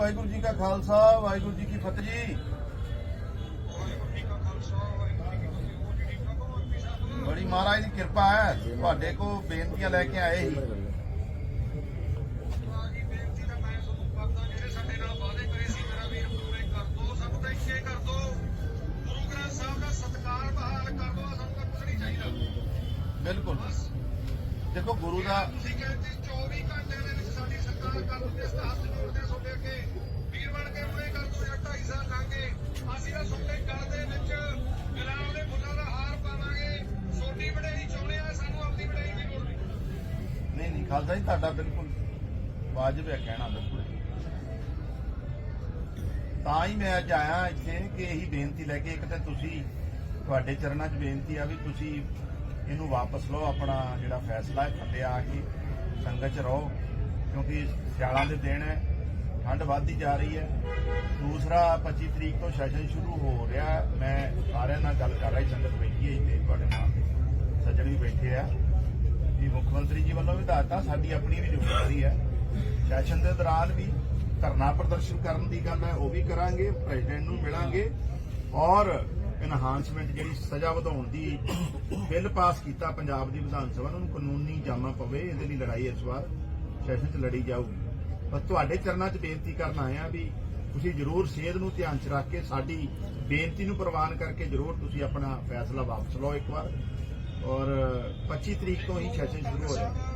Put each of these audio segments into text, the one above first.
ਵਾਹਿਗੁਰੂ ਜੀ ਕਾ ਖਾਲਸਾ, ਵਾਹਿਗੁਰੂ ਜੀ ਕੀ ਫਤਿਹ ਜੀ। ਬੜੀ ਮਹਾਰਾਜ ਦੀ ਕਿਰਪਾ ਹੈ, ਤੁਹਾਡੇ ਕੋ ਬੇਨਤੀਆਂ ਲੈ ਕੇ ਆਏ ਸੀ। ਬਿਲਕੁਲ। ਦੇਖੋ ਗੁਰੂ ਦਾ ਤੁਸੀਂ ਕਹਿੰਦੇ 24 ਘੰਟੇ ਦੇ ਸਾਡੀ ਸਰਕਾਰ ਕਰ ਦੂਗੀ ਇਸ ਜੋੜਦੇ ਤੁਹਾਡੇ ਅੱਗੇ। ਵੀਰ ਬਣ ਕੇ ਹੁਣੇ ਕਰ ਦੋ ਜਾਂ 2.5 ਸਾਲ ਲਾਂਗੇ ਅਸੀਂ ਤਾਂ ਤੁਹਾਡੇ ਗਲ ਦੇ ਵਿੱਚ ਗੁਲਾਬ ਦੇ ਫੁੱਲਾਂ ਦਾ ਹਾਰ ਪਾਵਾਂਗੇ। ਛੋਟੀ ਵਡੇਰੀ ਚਾਹੁੰਦੇ ਆ, ਸਾਨੂੰ ਆਪਣੀ ਵਡੇਰੀ ਦੀ ਲੋੜ ਨਹੀਂ। ਨਹੀਂ ਨਹੀਂ, ਖਾਲਸਾ ਜੀ, ਤੁਹਾਡਾ ਬਿਲਕੁਲ ਵਾਜਬ ਹੈ ਕਹਿਣਾ, ਬਿਲਕੁਲ। ਤਾਂ ਹੀ ਮੈਂ ਅੱਜ ਆਇਆ ਇੱਥੇ ਕਿ ਇਹੀ ਬੇਨਤੀ ਲੈ ਕੇ ਇੱਕ ਤਾਂ ਤੁਸੀਂ ਤੁਹਾਡੇ ਚਰਨਾਂ 'ਚ ਬੇਨਤੀ ਆ ਵੀ ਤੁਸੀਂ ਇਹਨੂੰ ਵਾਪਸ ਲਓ, ਆਪਣਾ ਜਿਹੜਾ ਫੈਸਲਾ ਹੈ ਥੱਲੇ ਆ ਕੇ ਸੰਗਤ 'ਚ ਰਹੋ। ਕਿਉਂਕਿ ਸਿਆਲਾਂ ਦੇ ਦਿਨ ਹੈ ਠੰਡ ਵੱਧਦੀ ਜਾ ਰਹੀ ਹੈ। ਦੂਸਰਾ 25 ਤਰੀਕ ਤੋਂ ਸੈਸ਼ਨ ਸ਼ੁਰੂ ਹੋ ਰਿਹਾ ਮੈਂ ਸਾਰਿਆਂ ਨਾਲ ਗੱਲ ਕਰ ਰਹੀ ਸੰਗਤ ਬੈਠੀ ਹੈ ਇੱਥੇ ਤੁਹਾਡੇ ਨਾਲ। ਸੱਜਣ ਵੀ ਬੈਠੇ ਆ। ਵੀ ਮੁੱਖ ਮੰਤਰੀ ਜੀ ਵੱਲੋਂ ਵੀ ਦੱਸਤਾ ਸਾਡੀ ਆਪਣੀ ਵੀ ਜ਼ਿੰਮੇਵਾਰੀ ਹੈ। ਸੈਸ਼ਨ ਦੇ ਦੌਰਾਨ ਵੀ ਧਰਨਾ ਪ੍ਰਦਰਸ਼ਨ ਕਰਨ ਦੀ ਗੱਲ ਹੈ, ਉਹ ਵੀ ਕਰਾਂਗੇ ਪ੍ਰੈਜ਼ੀਡੈਂਟ ਨੂੰ ਮਿਲਾਂਗੇ। ਔਰ ਇਨਹਾਂਸਮੈਂਟ ਜਿਹੜੀ ਸਜ਼ਾ ਵਧਾਉਣ ਦੀ ਬਿੱਲ ਪਾਸ ਕੀਤਾ ਪੰਜਾਬ ਦੀ ਵਿਧਾਨ ਸਭਾ ਨੂੰ, ਕਾਨੂੰਨੀ ਜਾਮਾ ਪਵੇ, ਇਹਦੇ ਲਈ ਲੜਾਈ ਇਸ ਵਾਰ। ਸੈਸ਼ਨ 'ਚ ਲੜੀ ਜਾਊਗੀ ਪਰ ਤੁਹਾਡੇ ਚਰਨਾਂ 'ਚ ਬੇਨਤੀ ਕਰਨ ਆਇਆ ਵੀ ਤੁਸੀਂ ਜ਼ਰੂਰ ਸਿਹਤ ਨੂੰ ਧਿਆਨ 'ਚ ਰੱਖ ਕੇ ਸਾਡੀ ਬੇਨਤੀ ਨੂੰ ਪ੍ਰਵਾਨ ਕਰਕੇ ਜ਼ਰੂਰ ਤੁਸੀਂ ਆਪਣਾ ਫੈਸਲਾ ਵਾਪਸ ਲਓ ਇੱਕ ਵਾਰ। ਔਰ 25 ਤਰੀਕ ਤੋਂ ਹੀ ਸੈਸ਼ਨ ਸ਼ੁਰੂ ਹੋ ਰਿਹਾ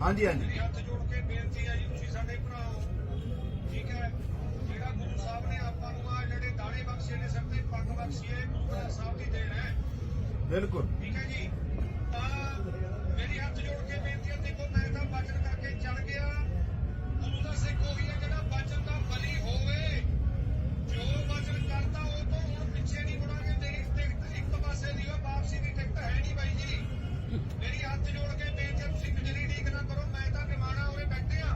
ਹਾਂਜੀ ਹਾਂਜੀ। ਹੱਥ ਜੋੜ ਕੇ ਬੇਨਤੀ ਹੈ ਜੀ ਤੁਸੀਂ ਸਾਡੇ ਭਰਾ ਹੋ ਠੀਕ ਹੈ? ਜਿਹੜਾ ਗੁਰੂ ਸਾਹਿਬ ਨੇ ਆਪਾਂ ਨੂੰ ਆ ਜਿਹੜੇ ਦਾਣੇ ਬਖਸ਼ੇ ਨੇ ਸਭ ਤੇ ਪੱਗ ਬਖਸ਼ੀ ਹੈ ਗੁਰੂ ਸਾਹਿਬ ਦੀ ਦੇਣ ਹੈ। ਬਿਲਕੁਲ। ਠੀਕ ਹੈ ਜੀ? ਤਾਂ ਮੇਰੀ ਹੱਥ ਜੋੜ ਕੇ ਬੇਨਤੀ ਹੈ ਦੇਖੋ ਮੈਂ ਤਾਂ ਬਚਨ ਕਰਕੇ ਚੱਲ ਗਿਆ। ਗੁਰੂ ਦਾ ਸਿੱਖ ਉਹੀ ਹੈ ਜਿਹੜਾ ਬਚਨ ਦਾ ਬਲੀ ਹੋਵੇ ਜੋ ਬਚਨ ਕਰਦਾ ਉਹ ਤੋਂ ਹੁਣ ਪਿੱਛੇ ਨਹੀਂ ਮੁੜਾਂਗੇ ਤੇਰੀ ਟਿਕਟ ਇੱਕ ਪਾਸੇ ਦੀ ਉਹ ਵਾਪਸੀ ਦੀ ਟਿਕਟ ਹੈ ਨਹੀਂ ਬਾਈ ਜੀ ਮੇਰੀ ਹੱਥ ਜੋੜ ਕੇ ਬੇਨਤੀ ਹੈ, ਤੁਸੀਂ ਕਜਲੀ ਢੀਕ ਨਾ ਕਰੋ ਮੈਂ ਤਾਂ ਨਿਮਾਣਾ ਉਰੇ ਬੈਠੇ ਆ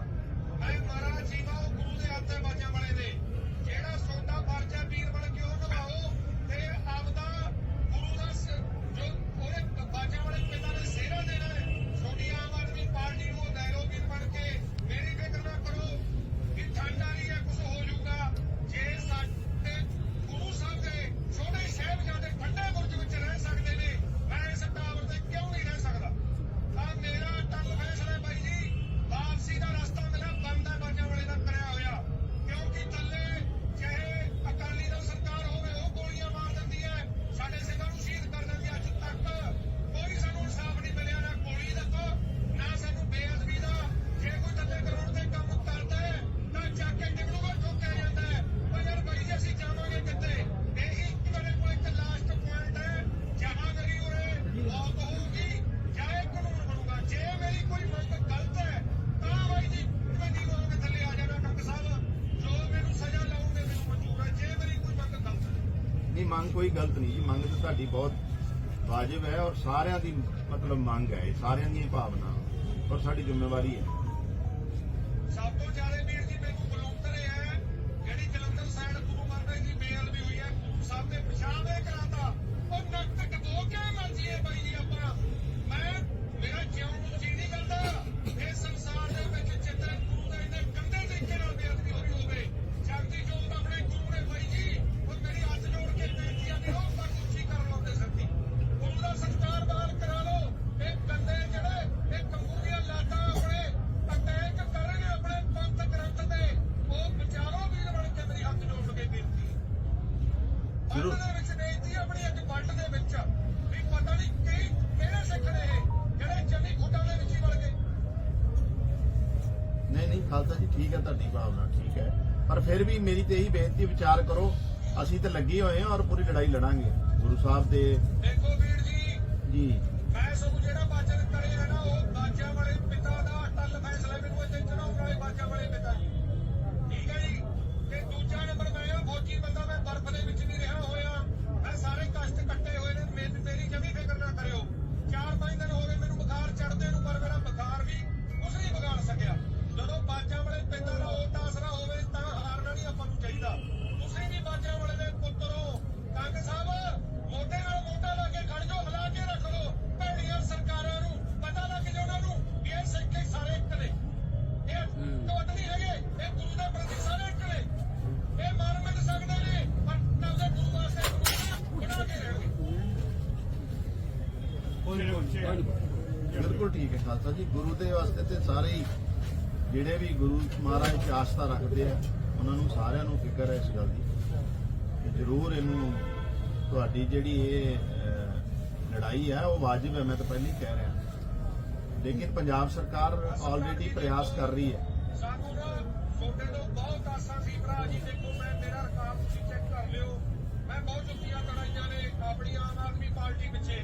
ਮੈਂ ਮਹਾਰਾਜ ਜੀਵਾ ਉਹ ਗੁਰੂ ਦੇ ਹੱਥ ਹੈ ਬਾਜਾਂ ਵਾਲੇ ਦੇ ਜਿਹੜਾ ਸੋਡਾ ਫਰਜ਼ ਹੈ ਵੀਰ ਬਣ ਕੇ ਉਹ ਨਿਭਾਓ ਤੇ ਆਪਦਾ ਗੁਰੂ ਦਾ ਸ- ਜੋ ਉਹਦੇ ਬਾਜਾਂ ਵਾਲੇ ਪਿਤਾ ਨੇ ਸਿਹਰਾ ਦੇਣਾ ਹੈ ਛੋਟੀ ਆਮ ਆਦਮੀ ਪਾਰਟੀ ਨੂੰ ਉਹ ਲੈ ਲਓ ਵੀਰ ਬਣ ਕੇ ਮੇਰੀ ਫਿਕਰ ਨਾ ਕਰੋ ਕਿ ਠੰਡ ਆ ਰਹੀ ਹੈ ਕੁਝ ਹੋ ਜਾਊਗਾ ਜੇ ਸਾਡੇ ਗੁਰੂ ਸਾਹਿਬ ਦੇ ਛੋਟੇ ਸਾਹਿਬਜ਼ਾਦੇ ਠੰਡੇ ਬੁਰਜ ਵਿੱਚ ਰਹਿ ਸਕਦੇ ਨੇ ਮੈਂ ਇਸ ਟਾਵਰ ਤੇ ਕਿਉਂ ਨਹੀਂ ਰਹਿ ਸਕਦਾ ਤਾਂ ਮੇਰਾ ਟੰਗ ਫੈਸਲਾ ਹੈ ਬਾਈ ਜੀ ਵਾਪਸੀ ਦਾ ਰਸਤਾ ਮੇਰਾ ਬੰਦ ਹੈ ਬਾਜਾਂ ਵਾਲੇ ਦਾ ਕਰਿਆ ਹੋਇਆ ਕਿਉਂਕਿ ਥੱਲੇ ਚਾਹੇ ਅਕਾਲੀ ਦਲ ਸਰਕਾਰ ਹੋਵੇ ਉਹ ਗੋਲੀਆਂ ਮਾਰ ਦਿੰਦੀ ਹੈ ਸਾਡੇ ਸਿੰਘਾਂ ਨੂੰ ਸ਼ਹੀਦ ਕਰ ਦਿੰਦੀ ਹੈ। ਅੱਜ ਤੱਕ ਕੋਈ ਸਾਨੂੰ ਇਨਸਾਫ ਨਹੀਂ ਮਿਲਿਆ ਨਾ ਗੋਲੀ ਦਾ ਨਾ ਸਾਨੂੰ ਬੇਅਦਬੀ ਦਾ ਜੇ ਕੋਈ ਦੱਲੇ ਕਰੋੜ ਦੇ ਕੰਮ ਕਰਦਾ ਹੈ ਤਾਂ ਜਾ ਕੇ ਨਿਕਲੂਗਾ ਠੋਕਿਆ ਜਾਂਦਾ ਹੈ ਪਰ ਯਾਰ ਬਾਈ ਜੀ ਅਸੀਂ ਜਾਵਾਂਗੇ ਕਿੱਥੇ ਇਹੀ ਮੇਰੇ ਕੋਲ ਇੱਕ ਲਾਸਟ ਪੁਆਇੰਟ ਹੈ ਜਹਾਂਗਰੀ ਉਰੇ ਮੌਤ ਹੋਊਗੀ ਜਾਂ ਇਹ ਕਾਨੂੰਨ ਬਣੂਗਾ ਜੇ ਮੇਰੀ ਕੋਈ ਮੰਗ ਗਲਤ ਹੈ ਤਾਂ ਬਾਈ ਜੀ ਮੈਂ ਨਹੀਂ ਹੋ ਕੇ ਥੱਲੇ ਆ ਜਾਣਾ ਕੰਗ ਸਾਹਿਬ ਜੋ ਮੈਨੂੰ ਸਜ਼ਾ ਲਾਉਂਗੇ ਮੈਨੂੰ ਮਨਜ਼ੂਰ ਹੈ ਜੇ ਮੇਰੀ ਕੋਈ ਮੰਗ ਗਲਤ ਹੈ ਨਹੀਂ ਮੰਗ ਕੋਈ ਗਲਤ ਨਹੀਂ ਜੀ। ਮੰਗ ਤਾਂ ਤੁਹਾਡੀ ਬਹੁਤ ਵਾਜਬ ਹੈ ਔਰ ਸਾਰਿਆਂ ਦੀ ਮਤਲਬ ਮੰਗ ਹੈ ਇਹ, ਸਾਰਿਆਂ ਦੀਆਂ ਭਾਵਨਾ ਔਰ ਸਾਡੀ ਜ਼ਿੰਮੇਵਾਰੀ ਹੈ। ਸਭ ਤੋਂ ਜ਼ਿਆਦਾ ਵੀਰ ਜੀ ਮੈਨੂੰ ਬਲੂਤਰ ਇਹ ਹੈ ਜਿਹੜੀ ਜਲੰਧਰ ਸਾਈਡ ਗੁਰੂ ਮਹਾਰਾਜ ਦੀ ਬੇਅਲ ਵੀ ਹੋਈ ਹੈ ਗੁਰੂ ਸਾਹਿਬ ਦੇ ਪਿਸ਼ਾਬ ਇਹ ਕਰਾਤਾ ਉਹ ਨੱਕ ਟਕੋ ਕੇ ਮਰਜ਼ੀ ਹੈ ਬਾਈ ਜੀ ਆਪਾਂ ਮੈਂ ਮੇਰਾ ਜਿਉਣ ਨੂੰ ਜੀ ਨਹੀਂ ਕਰਦਾ ਇਹ ਸੰਸਾਰ ਦੇ ਵਿੱਚ ਜਿੱਦਾਂ ਗੁਰੂ ਦਾ ਇੰਨੇ ਗੰਦੇ ਤਰੀਕੇ ਨਾਲ ਬੇਅਦਬੀ ਹੋਈ ਹੋਵੇ ਜਗਦੀ ਜੋਤ ਆਪਣੇ ਗੁਰੂ ਨੇ ਬਾਈ ਜੀ ਉਹ ਮੇਰੀ ਹੱਥ ਜੋੜ ਕੇ ਬੇਨਤੀ ਆ ਨਹੀਂ ਉਹ ਪਰ ਉੱਚੀ ਕਰ ਲਓ ਤੇ ਸਕਦੀ ਗੁਰੂ ਦਾ ਸਤਿਕਾਰ ਬਹਾਲ ਕਰਾ ਲਓ ਇਹ ਗੰਦੇ ਜਿਹੜੇ ਇਹ ਕੰਗੂਰੀਆਂ ਲਾਟਾਂ ਆਪਣੇ ਅਟੈਕ ਕਰਨਗੇ ਆਪਣੇ ਪੰਥ ਗ੍ਰੰਥ ਤੇ ਉਹ ਵਿਚਾਰੋ ਵੀਰ ਬਣ ਕੇ ਮੇਰੀ ਹੱਥ ਜੋੜ ਕੇ ਬੇਨਤੀ ਹੈ ਜ਼ਰੂਰ। ਪੰਥ ਦੇ ਵਿੱਚ ਬੇਨਤੀ ਹੈ ਆਪਣੀ ਇੱਕ ਵੰਡ ਦੇ ਵਿੱਚ। ਵੀ ਪਤਾ ਨਹੀਂ ਕੀ ਕਿਹੜੇ ਸਿੱਖ ਨੇ ਇਹ ਜਿਹੜੇ ਜੰਮੀ ਖੁੱਡਾਂ ਦੇ ਵਿੱਚ ਹੀ ਵੜ ਗਏ। ਨਹੀਂ ਨਹੀਂ ਖਾਲਸਾ ਜੀ ਠੀਕ ਹੈ ਤੁਹਾਡੀ ਭਾਵਨਾ ਠੀਕ ਹੈ। ਪਰ ਫਿਰ ਵੀ ਮੇਰੀ ਤੇ ਇਹੀ ਬੇਨਤੀ ਵਿਚਾਰ ਕਰੋ ਅਸੀਂ ਤੇ ਲੱਗੇ ਹੋਏ ਹਾਂ ਔਰ ਪੂਰੀ ਲੜਾਈ ਲੜਾਂਗੇ। ਗੁਰੂ ਸਾਹਿਬ ਦੇ ਦੇਖੋ ਵੀਰ ਜੀ ਜੀ। ਮੈਂ ਸਭ ਜਿਹੜਾ ਬਾਜਨ ਕਰੇ ਹੈ ਨਾ ਉਹ ਬਾਜਾਂ ਵਾਲੇ ਪਿਤਾ ਦਾ ਅਟਲ ਫੈਸਲਾ ਮੈਨੂੰ ਇੱਥੇ ਚੜਾਉਣ ਵਾਲੇ ਬਾਜਾਂ ਵਾਲੇ ਪਿਤਾ ਜੀ। ਠੀਕ ਹੈ ਜੀ? ਤੇ ਦੂਜਾ ਨੰਬਰ ਫੌਜੀ ਬੰਦਾ ਮੈਂ ਬਰਫ਼ ਦੇ ਵਿੱਚ ਨਹੀਂ ਰਿਹਾ ਹੋਇਆ ਮੈਂ ਸਾਰੇ ਕਸ਼ਟ ਕੱਟੇ ਹੋਏ ਨੇ ਮੇਰੀ ਮੇਰੀ ਜਮੀ ਫਿਕਰ ਨਾ ਕਰਿਓ ਚਾਰ ਪੰਜ ਦਿਨ ਹੋ ਗਏ ਮੈਨੂੰ ਬੁਖਾਰ ਚੜਦੇ ਨੂੰ ਪਰ ਮੇਰਾ ਬੁਖਾਰ ਵੀ ਕੁਝ ਨਹੀਂ ਵਿਗਾੜ ਸਕਿਆ ਜਦੋਂ ਬਾਜਾਂ ਵਾਲੇ ਪਿਤਾ ਦਾ ਓਟ ਆਸਰਾ ਹੋਵੇ ਤਾਂ ਹਾਰਨਾ ਨਹੀਂ ਆਪਾਂ ਨੂੰ ਚਾਹੀਦਾ ਤੁਸੀਂ ਵੀ ਬਾਜਾਂ ਵਾਲੇ ਦੇ ਪੁੱਤਰ ਹੋ ਕੰਗ ਸਾਹਿਬ ਮੋਢੇ ਨਾਲ ਮੋਢਾ ਲਾ ਕੇ ਖੜ ਜਾਓ ਹਿਲਾ ਕੇ ਰੱਖ ਲਓ ਭੈੜੀਆਂ ਸਰਕਾਰਾਂ ਬਿਲਕੁਲ ਠੀਕ ਹੈ ਖਾਲਸਾ ਜੀ ਗੁਰੂ ਦੇ ਵਾਸਤੇ ਤੇ ਸਾਰੇ ਹੀ ਜਿਹੜੇ ਵੀ ਗੁਰੂ ਮਹਾਰਾਜ ਚ ਆਸਥਾ ਰੱਖਦੇ ਆ ਉਹਨਾਂ ਨੂੰ ਸਾਰਿਆਂ ਨੂੰ ਫਿਕਰ ਹੈ ਇਸ ਗੱਲ ਦੀ ਕਿ ਜ਼ਰੂਰ ਇਹਨੂੰ ਤੁਹਾਡੀ ਜਿਹੜੀ ਇਹ ਲੜਾਈ ਹੈ ਉਹ ਵਾਜਿਬ ਹੈ ਮੈਂ ਤਾਂ ਪਹਿਲਾਂ ਹੀ ਕਹਿ ਰਿਹਾ। ਲੇਕਿਨ ਪੰਜਾਬ ਸਰਕਾਰ ਆਲਰੇਡੀ ਪ੍ਰਯਾਸ ਕਰ ਰਹੀ ਹੈ। ਸਾਨੂੰ ਨਾ ਤੁਹਾਡੇ ਤੋਂ ਬਹੁਤ ਆਸਾਂ ਸੀ ਭਰਾ ਜੀ ਦੇਖੋ ਮੈਂ ਮੇਰਾ ਰਿਕਾਰਡ ਤੁਸੀਂ ਚੈੱਕ ਕਰ ਲਿਓ ਮੈਂ ਬਹੁਤ ਜੁੱਤੀਆਂ ਤੜਾਈਆਂ ਨੇ ਆਪਣੀ ਆਮ ਆਦਮੀ ਪਾਰਟੀ ਪਿੱਛੇ।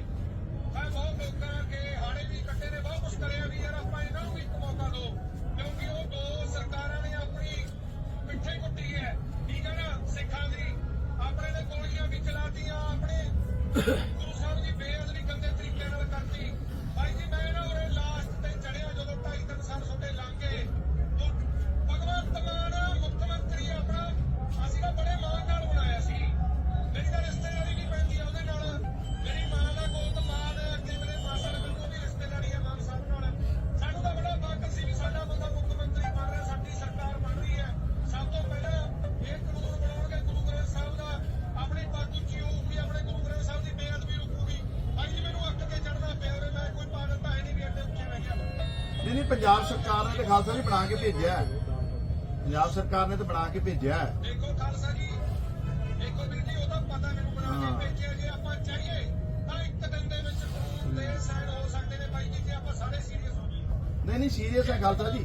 ਮੈਂ ਬਹੁਤ ਲੋਕਾਂ ਅੱਗੇ ਹਾੜੇ ਵੀ ਕੱਟੇ ਨੇ, ਬਹੁਤ ਕੁਝ ਕਰਿਆ ਵੀ ਯਾਰ, ਆਪਾਂ ਇਹਨਾਂ ਨੂੰ ਵੀ ਇੱਕ ਮੌਕਾ ਦਿਓ, ਕਿਉਂਕਿ ਉਹ ਦੋ ਸਰਕਾਰਾਂ ਨੇ ਆਪਣੀ ਪਿੱਠੇ ਕੁੱਟੀ ਹੈ। ਠੀਕ ਹੈ ਨਾ, ਸਿੱਖਾਂ ਦੀ, ਆਪਣੇ ਨੇ ਗੋਲੀਆਂ ਵੀ ਚਲਾਤੀਆਂ, ਆਪਣੇ ਪੰਜਾਬ ਸਰਕਾਰ ਨੇ ਤੇ ਖਾਲਸਾ ਜੀ ਬਣਾ ਕੇ ਭੇਜਿਆ ਹੈ। ਪੰਜਾਬ ਸਰਕਾਰ ਨੇ ਤੇ ਬਣਾ ਕੇ ਭੇਜਿਆ ਹੈ। ਦੇਖੋ ਖਾਲਸਾ ਜੀ ਦੇਖੋ ਵੀਰ ਜੀ ਉਹਦਾ ਪਤਾ ਮੈਨੂੰ ਬਣਾ। ਕੇ ਭੇਜਿਆ ਜੇ ਆਪਾਂ ਚਾਹੀਏ ਤਾਂ ਇੱਕ ਦਿਨ ਦੇ ਵਿੱਚ ਦੇ ਸਾਈਨ ਹੋ ਸਕਦੇ ਨੇ ਬਾਈ ਜੀ ਜੇ ਆਪਾਂ ਸਾਰੇ ਸੀਰੀਅਸ ਹੋ ਜਾਈਏ ਨਹੀਂ ਨਹੀਂ ਸੀਰੀਅਸ ਹੈ ਖਾਲਸਾ ਜੀ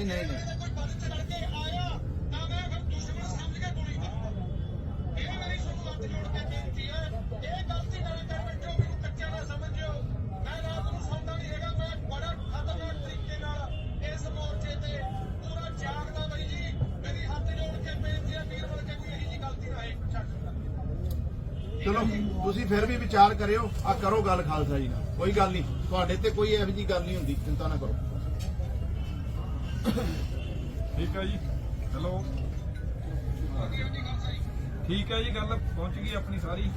ਨਾ ਹੋਏ ਛੱਡ ਚਲੋ, ਤੁਸੀਂ ਫਿਰ ਵੀ ਵਿਚਾਰ ਕਰਿਓ ਆ ਕਰੋ ਗੱਲ ਖਾਲਸਾ ਜੀ ਨਾਲ। ਕੋਈ ਗੱਲ ਨਹੀਂ, ਤੁਹਾਡੇ ਤੇ ਕੋਈ ਇਹੋ ਜੀ ਗੱਲ ਨਹੀਂ ਹੁੰਦੀ, ਚਿੰਤਾ ਨਾ ਕਰੋ। ਠੀਕ ਹੈ ਜੀ? ਹੈਲੋ? ਠੀਕ ਹੈ ਜੀ ਗੱਲ ਪਹੁੰਚ ਗਈ ਆਪਣੀ ਸਾਰੀ।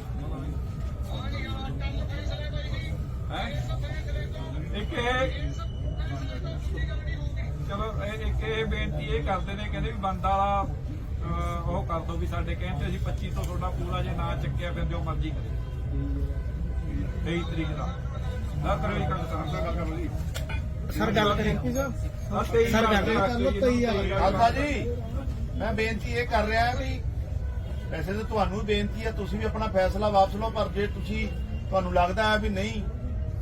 ਹੈ? ਇੱਕ ਇਹ ਚਲੋ ਇਹ ਇੱਕ ਇਹ ਬੇਨਤੀ ਇਹ ਕਰਦੇ ਨੇ ਕਹਿੰਦੇ ਵੀ ਬੰਦ ਵਾਲਾ ਅਹ, ਉਹ ਕਰ ਦੋ ਵੀ ਸਾਡੇ ਕਹਿਣ ਤੇ ਅਸੀਂ 25 ਤੋਂ ਤੁਹਾਡਾ ਪੂਰਾ ਜੇ ਨਾ ਚੱਕਿਆ ਫਿਰ ਜੋ ਮਰਜ਼ੀ ਕਰੇ। 23 ਤਰੀਕ ਦਾ। ਨਾ ਕਰੋ ਜੀ ਗੱਲ ਸਾਹਿਬ ਗੱਲ ਕਰੋ ਜੀ। ਸਰ ਗੱਲ ਕਰੇ ਸਰ ਗੱਲ ਕਰ ਤੇਈ ਆ। ਖਾਲਸਾ ਜੀ ਮੈਂ ਬੇਨਤੀ ਇਹ ਕਰ ਰਿਹਾ ਵੀ ਵੈਸੇ ਤਾਂ ਤੁਹਾਨੂੰ ਵੀ ਬੇਨਤੀ ਹੈ ਤੁਸੀਂ ਵੀ ਆਪਣਾ ਫੈਸਲਾ ਵਾਪਸ ਲਓ ਪਰ ਜੇ ਤੁਸੀਂ ਤੁਹਾਨੂੰ ਲੱਗਦਾ ਹੈ ਵੀ ਨਹੀਂ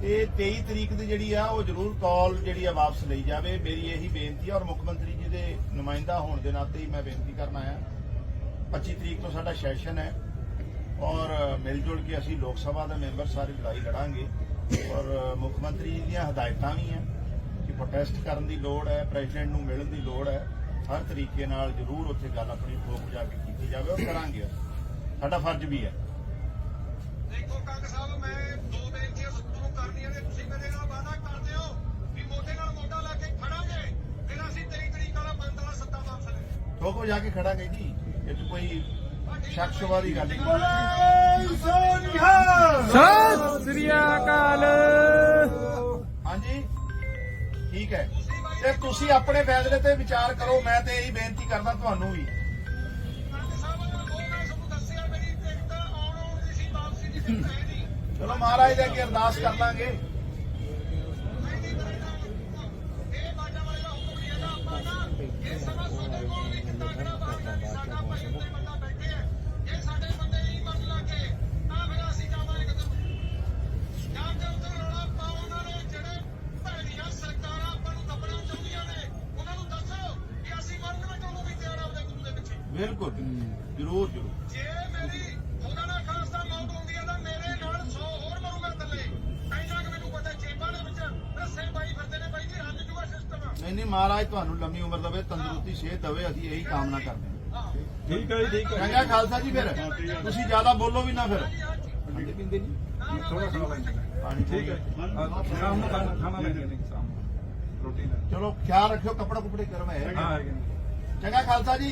ਇਹ 23 ਤਰੀਕ ਦੀ ਜਿਹੜੀ ਆ ਉਹ ਜ਼ਰੂਰ ਕਾਲ ਜਿਹੜੀ ਆ ਵਾਪਸ ਲਈ ਜਾਵੇ। ਮੇਰੀ ਇਹੀ ਬੇਨਤੀ ਹੈ ਔਰ ਮੁੱਖ ਮੰਤਰੀ ਜੀ ਦੇ ਨੁਮਾਇੰਦਾ ਹੋਣ ਦੇ ਨਾਤੇ ਹੀ ਮੈਂ ਬੇਨਤੀ ਕਰਨ ਆਇਆ। 25 ਤਰੀਕ ਤੋਂ ਸਾਡਾ ਸੈਸ਼ਨ ਹੈ ਔਰ ਮਿਲ ਜੁਲ ਕੇ ਅਸੀਂ ਲੋਕ ਸਭਾ ਦੇ ਮੈਂਬਰ ਸਾਰੀ ਲੜਾਈ ਲੜਾਂਗੇ। ਔਰ ਮੁੱਖ ਮੰਤਰੀ ਜੀ ਦੀਆਂ ਹਦਾਇਤਾਂ ਵੀ ਕਿ ਪ੍ਰੋਟੈਸਟ ਕਰਨ ਦੀ ਲੋੜ ਹੈ ਪ੍ਰੈਜ਼ੀਡੈਂਟ ਨੂੰ ਮਿਲਣ ਦੀ ਲੋੜ ਹੈ ਹਰ ਤਰੀਕੇ ਨਾਲ ਜ਼ਰੂਰ ਉੱਥੇ ਗੱਲ ਆਪਣੀ ਠੋਕ ਜਾ ਕੇ ਕੀਤੀ ਜਾਵੇ ਔਰ ਕਰਾਂਗੇ ਸਾਡਾ ਫਰਜ਼ ਵੀ ਹੈ। ਦੇਖੋ ਕੰਗ ਸਾਹਿਬ ਮੈਂ ਦੋ ਬੇਨਤੀਆਂ ਤੁਹਾਨੂੰ ਕਰਨੀਆਂ ਨੇ ਤੁਸੀਂ ਮੇਰੇ ਨਾਲ ਵਾਅਦਾ ਕਰਦੇ ਹੋ ਵੀ ਮੋਢੇ ਨਾਲ ਮੋਢਾ ਲਾ ਕੇ ਖੜਾਂਗੇ ਫਿਰ ਅਸੀਂ 23 ਤਰੀਕ ਵਾਲਾ ਬੰਦ ਵਾਲਾ ਸੱਤਾ ਵਾਪਸ ਲੈ ਠੋਕ ਹੋ ਜਾ ਕੇ ਖੜਾਂਗੇ ਜੀ ਇਹ 'ਚ ਕੋਈ ਸ਼ੱਕ ਸ਼ੁਬਾ ਦੀ ਗੱਲ ਨਹੀਂ। ਸਤਿ ਸ੍ਰੀ ਅਕਾਲ। ਠੀਕ ਹੈ। ਤੇ ਤੁਸੀਂ ਆਪਣੇ ਫੈਸਲੇ ਤੇ ਵਿਚਾਰ ਕਰੋ, ਮੈਂ ਤੇ ਇਹੀ ਬੇਨਤੀ ਕਰਦਾ ਤੁਹਾਨੂੰ ਵੀ। ਚਲੋ ਮਹਾਰਾਜ ਦੇ ਅੱਗੇ ਅਰਦਾਸ ਕਰ ਲਾਂਗੇ। ਇਹ ਸਮਾਂ ਸਾਡੇ ਕੋਲ ਵੀ ਕਿੰਨਾ ਕਿਹੜਾ ਵਾਸਤਾ ਸਾਡਾ ਬਿਲਕੁਲ। ਜ਼ਰੂਰ ਜ਼ਰੂਰ। ਨੇ ਨਹੀਂ ਮਹਾਰਾਜ ਤੁਹਾਨੂੰ ਲੰਮੀ ਉਮਰ ਦੇਵੇ ਤੰਦਰੁਸਤੀ ਸਿਹਤ ਦੇਵੇ ਅਸੀਂ ਇਹੀ ਕਾਮਨਾ ਕਰਦੇ ਹਾਂ। ਠੀਕ ਹੈ ਜੀ ਠੀਕ ਹੈ। ਚੰਗਾ ਖਾਲਸਾ ਜੀ ਫਿਰ। ਤੁਸੀਂ ਜ਼ਿਆਦਾ ਬੋਲੋ ਵੀ ਨਾ ਫਿਰ। ਪੀਂਦੇ ਨਹੀਂ? ਥੋੜਾ ਠੀਕ ਹੈ। ਚਲੋ ਖਿਆਲ ਰੱਖਿਓ ਕੱਪੜਾ ਕੁਪੜੇ ਗਰਮ ਹੈ। ਚੰਗਾ ਖਾਲਸਾ ਜੀ।